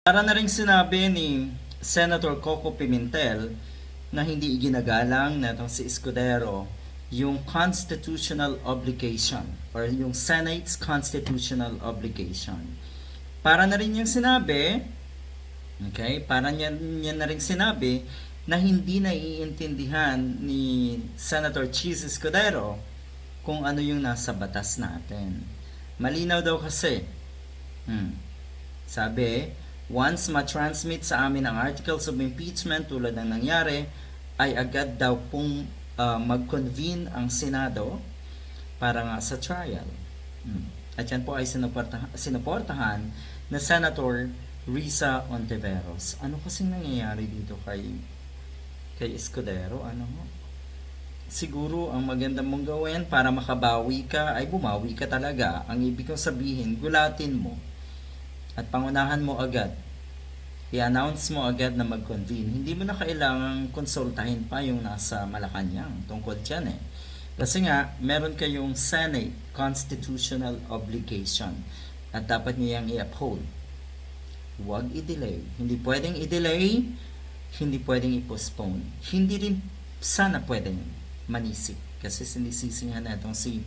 Para na rin sinabi ni Senator Coco Pimentel na hindi iginagalang na si Escudero yung constitutional obligation or yung Senate's constitutional obligation. Para na rin yung sinabi, okay, para niya, niya na rin sinabi na hindi naiintindihan ni Senator Cheese Escudero kung ano yung nasa batas natin. Malinaw daw kasi. Hmm. Sabi, once ma-transmit sa amin ang articles of impeachment tulad ng nangyari, ay agad daw pong uh, mag-convene ang Senado para nga sa trial. Hmm. At yan po ay sinuportahan, sinuportahan na Senator Risa Ontiveros. Ano kasing nangyayari dito kay kay Escudero? Ano? Siguro ang maganda mong gawin para makabawi ka ay bumawi ka talaga. Ang ibig kong sabihin, gulatin mo at pangunahan mo agad. I-announce mo agad na mag-convene. Hindi mo na kailangang konsultahin pa yung nasa Malacanang tungkol dyan eh. Kasi nga, meron kayong Senate constitutional obligation at dapat niyang i-uphold. Huwag i-delay. Hindi pwedeng i-delay, hindi pwedeng i-postpone. Hindi rin sana pwedeng manisip. Kasi sinisisihan na itong si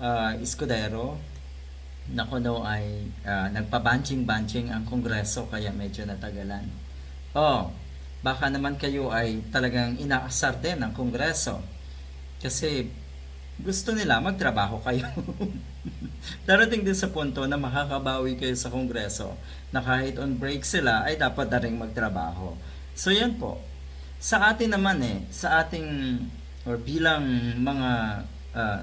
uh, Escudero na kuno ay uh, nagpabanching-banching ang kongreso kaya medyo natagalan. Oh, baka naman kayo ay talagang inaasar din ng kongreso kasi gusto nila magtrabaho kayo. Darating din sa punto na makakabawi kayo sa kongreso na kahit on break sila ay dapat na rin magtrabaho. So yan po. Sa atin naman eh, sa ating or bilang mga uh,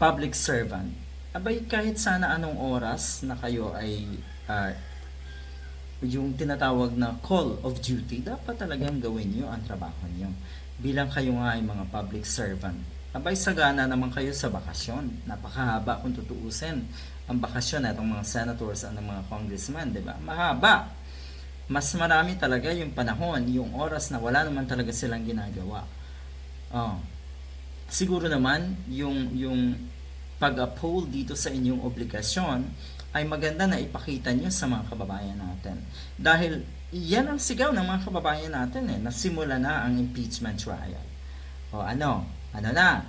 public servant, abay kahit sana anong oras na kayo ay uh, yung tinatawag na call of duty, dapat talagang gawin nyo ang trabaho nyo. Bilang kayo nga ay mga public servant. Abay sagana naman kayo sa bakasyon. Napakahaba kung tutuusin ang bakasyon na itong mga senators at ng mga congressmen, di ba? Mahaba. Mas marami talaga yung panahon, yung oras na wala naman talaga silang ginagawa. Oh. Siguro naman yung yung pag-uphold dito sa inyong obligasyon ay maganda na ipakita nyo sa mga kababayan natin. Dahil yan ang sigaw ng mga kababayan natin eh, nasimula na ang impeachment trial. O ano? Ano na?